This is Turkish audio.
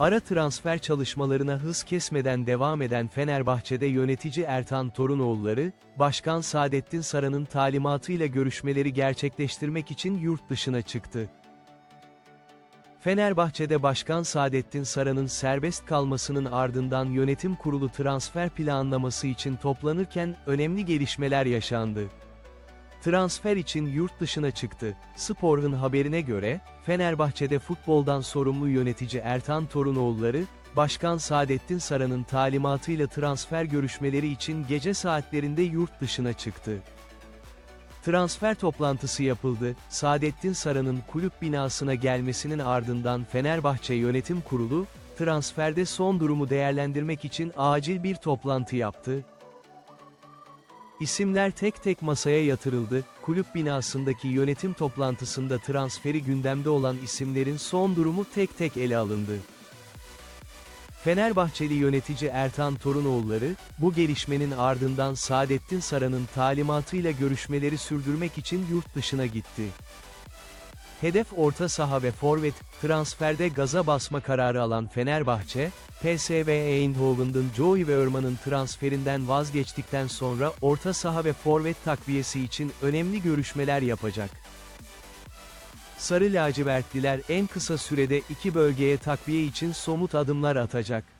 Ara transfer çalışmalarına hız kesmeden devam eden Fenerbahçe'de yönetici Ertan Torunoğulları, Başkan Saadettin Saran'ın talimatıyla görüşmeleri gerçekleştirmek için yurt dışına çıktı. Fenerbahçe'de Başkan Saadettin Saran'ın serbest kalmasının ardından yönetim kurulu transfer planlaması için toplanırken önemli gelişmeler yaşandı. Transfer için yurt dışına çıktı. Spor'un haberine göre, Fenerbahçe'de futboldan sorumlu yönetici Ertan Torunoğulları, Başkan Saadettin Saran'ın talimatıyla transfer görüşmeleri için gece saatlerinde yurt dışına çıktı. Transfer toplantısı yapıldı. Saadettin Saran'ın kulüp binasına gelmesinin ardından Fenerbahçe Yönetim Kurulu, transferde son durumu değerlendirmek için acil bir toplantı yaptı. İsimler tek tek masaya yatırıldı. Kulüp binasındaki yönetim toplantısında transferi gündemde olan isimlerin son durumu tek tek ele alındı. Fenerbahçeli yönetici Ertan Torunoğulları, bu gelişmenin ardından Saadettin Saran'ın talimatıyla görüşmeleri sürdürmek için yurt dışına gitti. Hedef orta saha ve forvet, transferde gaza basma kararı alan Fenerbahçe, PSV Eindhoven'ın Joey ve Örman'ın transferinden vazgeçtikten sonra orta saha ve forvet takviyesi için önemli görüşmeler yapacak. Sarı lacivertliler en kısa sürede iki bölgeye takviye için somut adımlar atacak.